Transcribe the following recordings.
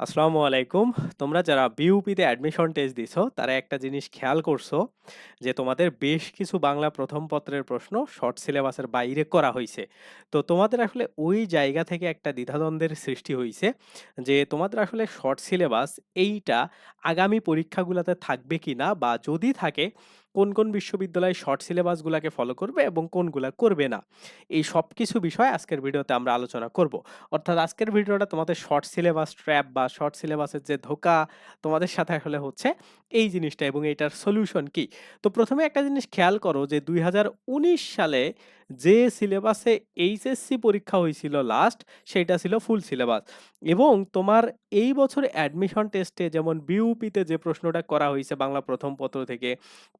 আসসালামু আলাইকুম। তোমরা যারা বিউপিতে অ্যাডমিশন টেস্ট দিছো, তারা একটা জিনিস খেয়াল করছ যে তোমাদের বেশ কিছু বাংলা প্রথম পত্রের প্রশ্ন শর্ট সিলেবাসের বাইরে করা হয়েছে তো তোমাদের আসলে ওই জায়গা থেকে একটা দ্বিধাদ্বন্দ্বের সৃষ্টি হয়েছে যে তোমাদের আসলে শর্ট সিলেবাস এইটা আগামী পরীক্ষাগুলোতে থাকবে কিনা বা যদি থাকে কোন, কোন বিশ্ববিদ্যালয় শর্ট সিলেবাসগুলোকে ফলো করবে এবং কোনগুলো করবে না। এই সব কিছু বিষয় আজকের ভিডিওতে আমরা আলোচনা করব। অর্থাৎ আজকের ভিডিওটা তোমাদের শর্ট সিলেবাস ট্র্যাপ বা শর্ট সিলেবাসের যে ধোকা তোমাদের সাথে আসলে হচ্ছে এই জিনিসটা এবং এটার সলিউশন কি? তো প্রথমে একটা জিনিস খেয়াল করো যে দুই হাজার উনিশ সালে যে সিলেবাসে এইচএসসি পরীক্ষা হয়েছিল লাস্ট সেইটা ছিল ফুল সিলেবাস এবং তোমার এই বছর অ্যাডমিশন টেস্টে যেমন বিউপিতে যে প্রশ্নটা করা হয়েছে বাংলা প্রথম পত্র থেকে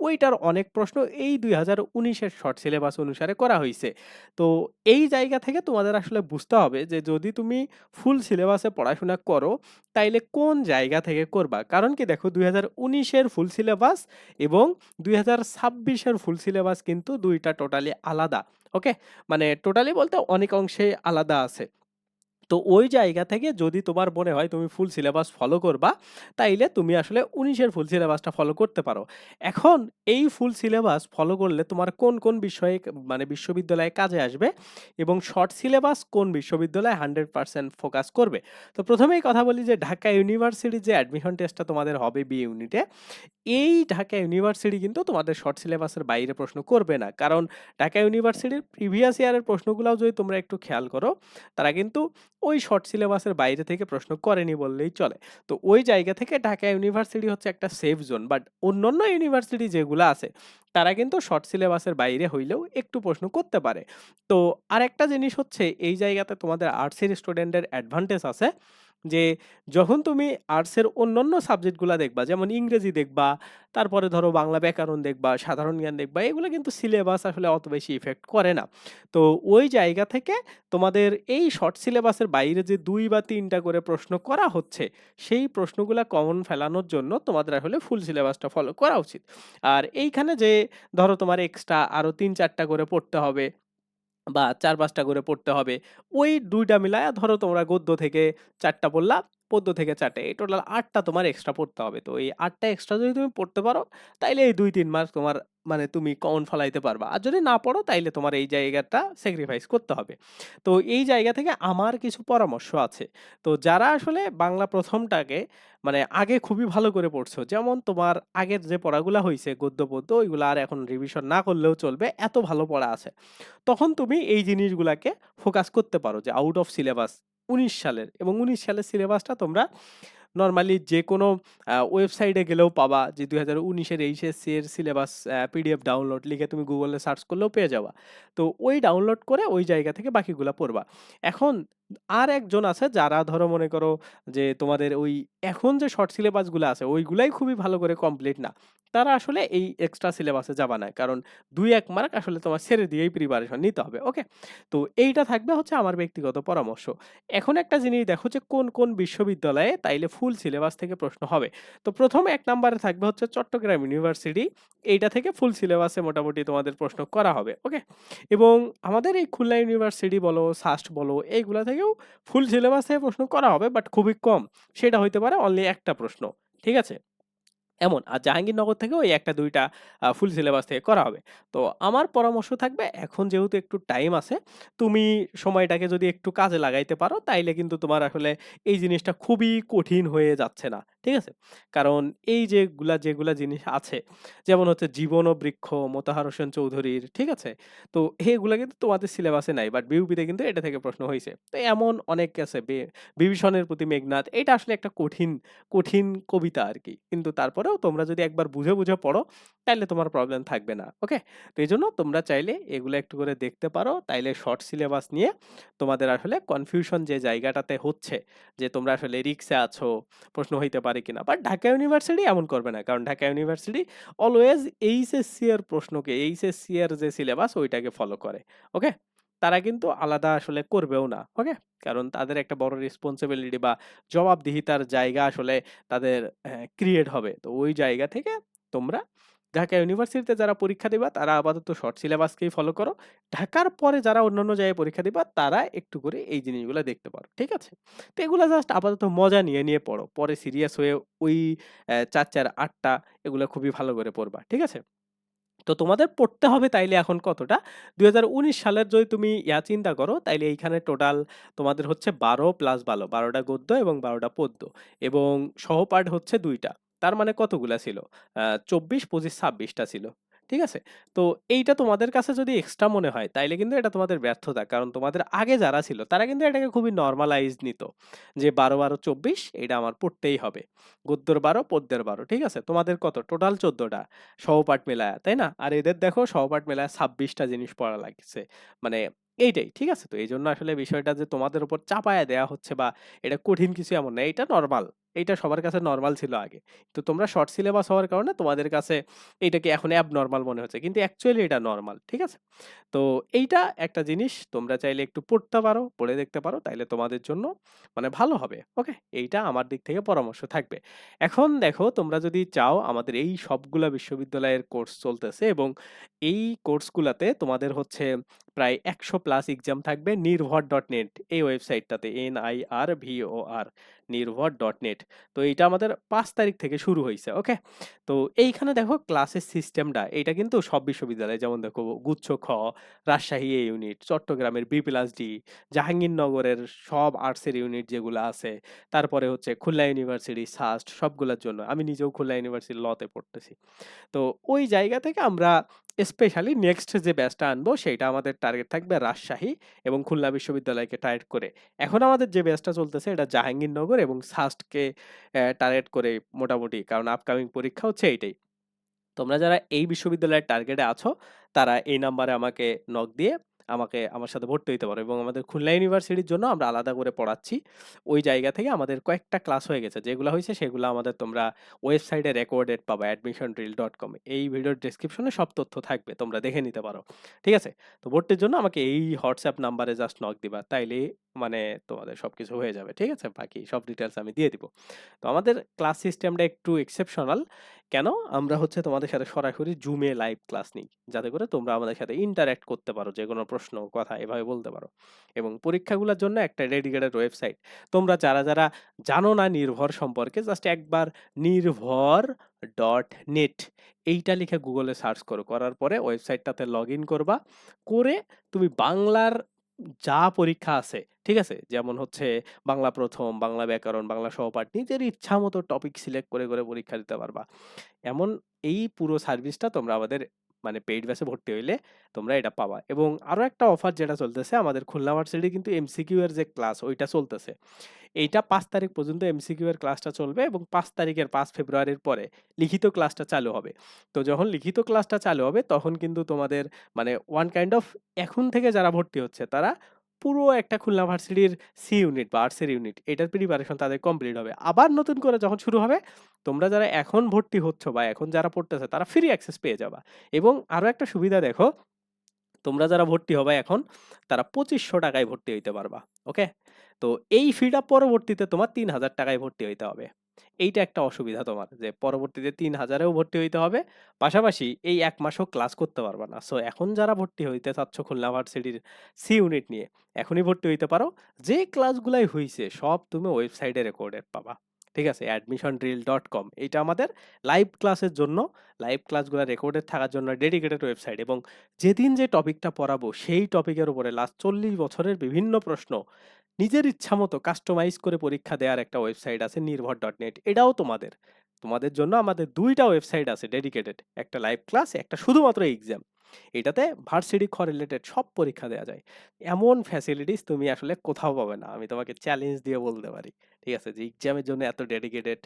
ওইটার অনেক প্রশ্ন এই দুই হাজার উনিশের শর্ট সিলেবাস অনুসারে করা হয়েছে তো এই জায়গা থেকে তোমাদের আসলে বুঝতে হবে যে যদি তুমি ফুল সিলেবাসে পড়াশোনা করো, তাইলে কোন জায়গা থেকে করবা। কারণ কি দেখো দুই হাজার উনিশের ফুল সিলেবাস এবং দুই হাজার ছাব্বিশের ফুল সিলেবাস কিন্তু দুইটা টোটালি আলাদা। ওকে? মানে টোটালি বলতে অনেক অংশে আলাদা আছে। তো ওই জায়গা থেকে যদি তোমার মনে হয় তুমি ফুল সিলেবাস ফলো করবা, তাইলে তুমি আসলে উনিশের ফুল সিলেবাসটা ফলো করতে পারো। এখন এই ফুল সিলেবাস ফলো করলে তোমার কোন, কোন বিষয়ে মানে বিশ্ববিদ্যালয়ে কাজে আসবে এবং শর্ট সিলেবাস কোন বিশ্ববিদ্যালয়ে 100% ফোকাস করবে। তো প্রথমেই কথা বলি যে ঢাকা ইউনিভার্সিটির যে অ্যাডমিশন টেস্টটা তোমাদের হবে বি ইউনিটে, এই ঢাকা ইউনিভার্সিটি কিন্তু তোমাদের শর্ট সিলেবাসের বাইরে প্রশ্ন করবে না। কারণ ঢাকা ইউনিভার্সিটির প্রিভিয়াস ইয়ারের প্রশ্নগুলোও যদি তোমরা একটু খেয়াল করো, তারা কিন্তু ওই শর্ট সিলেবাসের বাইরে থেকে প্রশ্ন করেনি বললেই চলে। তো ওই জায়গা থেকে ঢাকা ইউনিভার্সিটি হচ্ছে একটা সেফ জোন। বাট অন্যান্য ইউনিভার্সিটি যেগুলো আছে, তারা কিন্তু শর্ট সিলেবাসের বাইরে হইলেও একটু প্রশ্ন করতে পারে। তো আরেকটা জিনিস হচ্ছে এই জায়গাতে তোমাদের আর্টসের স্টুডেন্টের অ্যাডভান্টেজ আছে যে যখন তুমি আর্টসের অন্যান্য সাবজেক্টগুলো দেখবা, যেমন ইংরেজি দেখবা, তারপরে ধরো বাংলা ব্যাকরণ দেখবা, সাধারণ জ্ঞান দেখবা, এগুলো কিন্তু সিলেবাস আসলে অত বেশি ইফেক্ট করে না। তো ওই জায়গা থেকে তোমাদের এই শর্ট সিলেবাসের বাইরে যে দুই বা ৩ টা করে প্রশ্ন করা হচ্ছে, সেই প্রশ্নগুলো কমন ফেলানোর জন্য তোমাদের আসলে ফুল সিলেবাসটা ফলো করা উচিত। আর এইখানে যে ধরো তোমার এক্সট্রা আরও তিন চারটা করে পড়তে হবে বা চার পাঁচটা করে পড়তে হবে। ওই ২ টা মিলায়া ধরো তোমরা গদ্য থেকে ৪ টা পড়লা, পদ্য থেকে ৪ টা। এই টোটাল আটটা তোমার এক্সট্রা পড়তে হবে। তো এই আটটা এক্সট্রা যদি তুমি পড়তে পারো, তাইলে এই ২-৩ মার্কস তোমার মানে তুমি কমন ফলাইতে পারবা। আর যদি না পড়ো তাইলে তোমার এই জায়গাটা স্যাক্রিফাইস করতে হবে। তো এই জায়গা থেকে আমার কিছু পরামর্শ আছে। তো যারা আসলে বাংলা প্রথমটাকে মানে আগে খুবই ভালো করে পড়ছো, যেমন তোমার আগের যে পড়াগুলো হয়েছে গদ্য, পদ্য ওইগুলো আর এখন রিভিশন না করলেও চলবে, এত ভালো পড়া আছে। তখন তুমি এই জিনিসগুলাকে ফোকাস করতে পারো যে আউট অফ সিলেবাস ১৯ সালের এবং ১৯ সালের সিলেবাসটা তোমরা নর্মালি যে কোনো ওয়েবসাইটে গেলেও পাবা যে ২০১৯ এর এইচএসসি এর সিলেবাস পিডিএফ ডাউনলোড লিখে তুমি গুগলে সার্চ করলেও পেয়ে যাবা। তো ওই ডাউনলোড করে ওই জায়গা থেকে বাকিগুলা পড়বা। এখন আর একজন আছে যারা ধরো মনে করো যে তোমাদের ওই এখন যে শর্ট সিলেবাসগুলো আছে, ওইগুলাই খুবই ভালো করে কমপ্লিট না। তারা আসলে এই এক্সট্রা সিলেবাসে যাবা না। কারণ ২-১ মার্ক আসলে তোমার ছেড়ে দিয়েই প্রিপারেশন নিতে হবে। ওকে? তো এইটা থাকবে হচ্ছে আমার ব্যক্তিগত পরামর্শ। এখন একটা জিনিস দেখো যে কোন, কোন বিশ্ববিদ্যালয়ে তাইলে ফুল সিলেবাস থেকে প্রশ্ন হবে। তো ১ম ১ নাম্বারে থাকবে হচ্ছে চট্টগ্রাম ইউনিভার্সিটি। এইটা থেকে ফুল সিলেবাসে মোটামুটি তোমাদের প্রশ্ন করা হবে। ওকে? এবং আমাদের এই খুলনা ইউনিভার্সিটি বলো, সাস্ট বলো এইগুলা থেকেও ফুল সিলেবাস থেকে প্রশ্ন করা হবে বাট খুবই কম। সেটা হইতে পারে অনলি একটা প্রশ্ন। ঠিক আছে? এমন। আর জাহাঙ্গীরনগর থেকে ওই ১ টা ২ টা আ ফুল সিলেবাস থেকে করা হবে। তো আমার পরামর্শ থাকবে এখন যেহেতু একটু টাইম আছে, তুমি সময়টাকে যদি একটু কাজে লাগাইতে পারো তাইলে কিন্তু তোমার আসলে এই জিনিসটা খুবই কঠিন হয়ে যাচ্ছে না। ঠিক আছে? কারণ এই যেগুলা, যেগুলা জিনিস আছে যেমন হচ্ছে 'জীবন ও বৃক্ষ' মোতাহার হোসেন চৌধুরীর, ঠিক আছে? তো এগুলা কিন্তু তোমাদের সিলেবাসে নাই। বাট বিউপিতে কিন্তু এটা থেকে প্রশ্ন হয়েছে তো এমন অনেক আছে 'বিভীষণের প্রতি মেঘনাদ' এটা আসলে একটা কঠিন, কঠিন কবিতা আর কি কিন্তু তারপরেও তোমরা যদি একবার বুঝে, বুঝে পড়ো তাইলে তোমার প্রবলেম থাকবে না। ওকে? তো এই জন্য তোমরা চাইলে এগুলো একটু করে দেখতে পারো। তাইলে শর্ট সিলেবাস নিয়ে তোমাদের আসলে কনফিউশন যে জায়গাটাতে হচ্ছে যে তোমরা আসলে রিস্কে আছো, প্রশ্ন হইতে পারে কিনা। বাট ঢাকা ইউনিভার্সিটি এমন করবে না। কারণ ঢাকা ইউনিভার্সিটি অলওয়েজ এইচএসসি এর প্রশ্নকে এইচএসসি এর যে সিলেবাস ওইটাকে ফলো করে। ওকে? তারা কিন্তু আলাদা আসলে করবেও না। ওকে? কারণ তাদের একটা বড় রেসপন্সিবিলিটি বা জবাবদিহিতার জায়গা আসলে তাদের ক্রিয়েট হবে। তো ওই জায়গা থেকে তোমরা ঢাকা ইউনিভার্সিটিতে যারা পরীক্ষা দিবা তারা আপাতত শর্ট সিলেবাসকেই ফলো করো। ঢাকার পরে যারা অন্যান্য জায়গায় পরীক্ষা দিবা তারা একটু করে এই জিনিসগুলো দেখতে পারো। ঠিক আছে? তো এগুলো জাস্ট আপাতত মজা নিয়ে, নিয়ে পড়ো। পরে সিরিয়াস হয়ে ওই চার চার আটটা এগুলো খুবই ভালো করে পড়বা। ঠিক আছে? তো তোমাদের পড়তে হবে তাইলে এখন কতটা? ২০১৯ সালের যদি তুমি ইয়া চিন্তা করো তাইলে এইখানে টোটাল তোমাদের হচ্ছে ১২ প্লাস ১২, ১২ টা গদ্য এবং বারোটা পদ্য এবং সহপাঠ হচ্ছে ২ টা। তার মানে কতগুলা ছিল? চব্বিশ পঁচিশ ছাব্বিশটা ছিল। ঠিক আছে? তো এইটা তোমাদের কাছে যদি এক্সট্রা মনে হয় তাইলে কিন্তু এটা তোমাদের ব্যর্থতা। কারণ তোমাদের আগে যারা ছিল তারা কিন্তু এটাকে খুবই নরমালাইজড নিত। যে বারো বারো চব্বিশ এটা আমার পড়তেই হবে। গদ্যর ১২, পদ্যের ১২ ঠিক আছে? তোমাদের কত? টোটাল ১৪ টা সহপাঠ মিলায়া, তাই না? আর এদের দেখো সহপাঠ মেলায় ছাব্বিশটা জিনিস পড়া লাগছে। মানে এইটাই, ঠিক আছে? তো এইজন্য আসলে বিষয়টা যে তোমাদের উপর চাপায়া দেয়া হচ্ছে বা এটা কঠিন কিছু এমন না। এটা নরমাল। এইটা সবার কাছে নর্মাল ছিল আগে। তো তোমরা শর্ট সিলেবাস হওয়ার কারণে তোমাদের কাছে এইটাকে এখন অ্যাব নর্মাল মনে হচ্ছে। কিন্তু অ্যাকচুয়ালি এটা নর্মাল ঠিক আছে? তো এইটা একটা জিনিস তোমরা চাইলে একটু পড়তে পারো, পড়ে দেখতে পারো। তাইলে তোমাদের জন্য মানে ভালো হবে। ওকে? এইটা আমার দিক থেকে পরামর্শ থাকবে। এখন দেখো তোমরা যদি চাও আমাদের এই সবগুলা বিশ্ববিদ্যালয়ের কোর্স চলতেছে এবং এই কোর্সগুলাতে তোমাদের হচ্ছে প্রায় ১০০ প্লাস এক্সাম থাকবে নির্ভর ডট নেট এই ওয়েবসাইটটাতে এন-আই-আর-ভি-ও-আর তো এইটা আমাদের পাঁচ তারিখ থেকে শুরু হয়েছে ওকে? তো এইখানে দেখো ক্লাসের সিস্টেমটা এইটা কিন্তু সব বিশ্ববিদ্যালয়ে যেমন দেখো গুচ্ছ খ, রাজশাহী এ ইউনিট, চট্টগ্রামের বি প্লাস ডি, জাহাঙ্গীরনগরের সব আর্টসের ইউনিট যেগুলো আছে, তারপরে হচ্ছে খুলনা ইউনিভার্সিটি, সাস্ট সবগুলোর জন্য। আমি নিজেও খুলনা ইউনিভার্সিটি লতে পড়তেছি। তো ওই জায়গা থেকে আমরা স্পেশালি নেক্সট যে ব্যাচটা আনব, সেইটা আমাদের টার্গেট থাকবে রাজশাহী এবং খুলনা বিশ্ববিদ্যালয়কে টার্গেট করে। এখন আমাদের যে ব্যাচটা চলতেছে, এটা জাহাঙ্গীরনগর এবং সাস্টকে টার্গেট করে মোটামুটি, কারণ আপকামিং পরীক্ষা হচ্ছে এইটাই। তোমরা যারা এই বিশ্ববিদ্যালয়ের টার্গেটে আছো, তারা এই নাম্বারে আমাকে নক দিয়ে আমাকে, আমার সাথে ভর্তি হইতে পারো এবং আমাদের খুলনা ইউনিভার্সিটির জন্য আমরা আলাদা করে পড়াচ্ছি। ওই জায়গা থেকে আমাদের কয়েকটা ক্লাস হয়ে গেছে। যেগুলো হয়েছে সেগুলো আমাদের তোমরা ওয়েবসাইটে রেকর্ডেড পাবা ডট কম এই ভিডিওর ডেসক্রিপশনে সব তথ্য থাকবে। তোমরা দেখে নিতে পারো। ঠিক আছে? তো ভর্তির জন্য আমাকে এই হোয়াটসঅ্যাপ নাম্বারে জাস্ট নক দিবা। তাইলে মানে তোমাদের সব কিছু হয়ে যাবে। ঠিক আছে? বাকি সব ডিটেলস আমি দিয়ে দিব। তো আমাদের ক্লাস সিস্টেমটা একটু এক্সেপশনাল। কেন? আমরা হচ্ছে তোমাদের সাথে সরাসরি জুমে লাইভ ক্লাস নিই। যাতে করে তোমরা আমাদের সাথে ইন্টারেক্ট করতে পারো। যে কোনো প্রশ্ন, কথা এভাবে বলতে পারো। এবং পরীক্ষাগুলোর জন্য একটা ডেডিকেটেড ওয়েবসাইট। তোমরা যারা, যারা জানো না নির্ভর সম্পর্কে জাস্ট একবার নির্ভর ডট নেট এইটা লিখে গুগলে সার্চ করো। করার পরে ওয়েবসাইটটাতে লগইন করবা। করে তুমি বাংলার যা পরীক্ষা আছে, ঠিক আছে? যেমন হচ্ছে বাংলা প্রথম, বাংলা ব্যাকরণ, বাংলা সহপাঠ নিজের ইচ্ছা মতো টপিক সিলেক্ট করে, করে পরীক্ষা দিতে পারবা। এমন এই পুরো সার্ভিসটা তোমরা আমাদের মানে পেইড ব্যাচে ভর্তি হইলে তোমরা এটা পাবা। এবং আরও একটা অফার যেটা চলতেছে, আমাদের খুলনা ভার্সিটি কিন্তু এমসিকিউ এর যে ক্লাস ওইটা চলতেছে। এইটা পাঁচ তারিখ পর্যন্ত এমসিকিউ এর ক্লাসটা চলবে এবং পাঁচ তারিখের পাঁচ ফেব্রুয়ারির পরে লিখিত ক্লাসটা চালু হবে। তো যখন লিখিত ক্লাসটা চালু হবে, তখন কিন্তু তোমাদের মানে ওয়ান কাইন্ড অফ এখন থেকে যারা ভর্তি হচ্ছে, তারা পুরো একটা খুলনা ভার্সিটির সি ইউনিট বা আর্টসের ইউনিট এটার প্রিপারেশন তাদের কমপ্লিট হবে। আবার নতুন করে যখন শুরু হবে তোমরা যারা এখন ভর্তি হচ্ছ বা এখন যারা পড়তেছে তারা ফ্রি অ্যাক্সেস পেয়ে যাবা। এবং আরও একটা সুবিধা দেখো, তোমরা যারা ভর্তি হবে এখন তারা পঁচিশশো টাকায় ভর্তি হইতে পারবা। ওকে? তো এই ফিটা পরবর্তীতে তোমার তিন হাজার টাকায় ভর্তি হইতে হবে। এইটা একটা অসুবিধা তোমার যে পরবর্তীতে ৩,০০০ এও ভর্তি হইতে হবে। পাশাপাশি এই ১ মাসও ক্লাস করতে পারবা না। সো এখন যারা ভর্তি হইতে চাচ্ছ খুলনা ভার্সিটির সি ইউনিট নিয়ে এখনই ভর্তি হইতে পারো। যে ক্লাসগুলাই হইছে সব তুমি ওয়েবসাইটে রেকর্ডেড পাবা। ঠিক আছে? অ্যাডমিশন ড্রিল ডট কম এইটা আমাদের লাইভ ক্লাসের জন্য লাইভ ক্লাসগুলা রেকর্ডেড থাকার জন্য ডেডিকেটেড ওয়েবসাইট এবং যেদিন যে টপিকটা পড়াবো সেই টপিকের উপরে লাস্ট ৪০ বছরের বিভিন্ন প্রশ্ন নিজের ইচ্ছামতো কাস্টমাইজ করে পরীক্ষা দেওয়ার একটা ওয়েবসাইট আছে নির্ভর.নেট এটাও তোমাদের। তোমাদের জন্য আমাদের দুইটা ওয়েবসাইট আছে ডেডিকেটেড। একটা লাইভ ক্লাস, একটা শুধুমাত্র এক্সাম। এটাতে ভার্সিটি খ রিলেটেড সব পরীক্ষা দেওয়া যায়। এমন ফ্যাসিলিটিস তুমি আসলে কোথাও পাবে না। আমি তোমাকে চ্যালেঞ্জ দিয়ে বলতে পারি। ঠিক আছে? যে এক্সামের জন্য এত ডেডিকেটেড,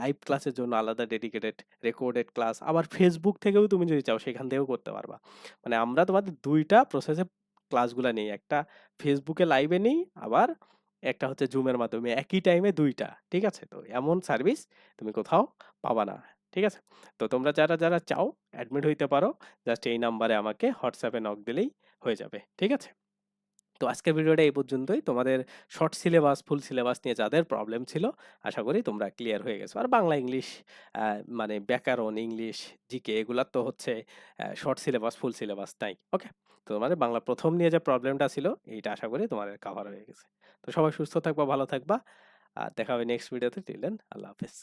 লাইভ ক্লাসের জন্য আলাদা ডেডিকেটেড, রেকর্ডেড ক্লাস আবার ফেসবুক থেকেও তুমি যদি চাও সেখান থেকেও করতে পারবা। মানে আমরা তোমাদের দুইটা প্রসেসে ক্লাসগুলা নেই। একটা ফেসবুকে লাইভে নেই, আবার একটা হচ্ছে জুমের মাধ্যমে একই টাইমে দুইটা ঠিক আছে? তো এমন সার্ভিস তুমি কোথাও পাবা না। ঠিক আছে? তো তোমরা যারা, যারা চাও অ্যাডমিট হইতে পারো। জাস্ট এই নাম্বারে আমাকে হোয়াটসঅ্যাপে নক দিলেই হয়ে যাবে। ঠিক আছে? তো আজকের ভিডিওটা এই পর্যন্তই। তোমাদের শর্ট সিলেবাস, ফুল সিলেবাস নিয়ে যাদের প্রবলেম ছিল, আশা করি তোমরা ক্লিয়ার হয়ে গেছো। আর বাংলা, ইংলিশ মানে ব্যাকরণ, ইংলিশ, জিকে এগুলার তো হচ্ছে শর্ট সিলেবাস, ফুল সিলেবাস নাই। ওকে? তো তোমাদের বাংলা প্রথম নিয়ে যে প্রবলেমটা ছিল, এইটা আশা করি তোমাদের কাভার হয়ে গেছে। তো সবাই সুস্থ থাকবা, ভালো থাকবা। আর দেখা হবে নেক্সট ভিডিওতে। টিল দেন আল্লাহ হাফেজ।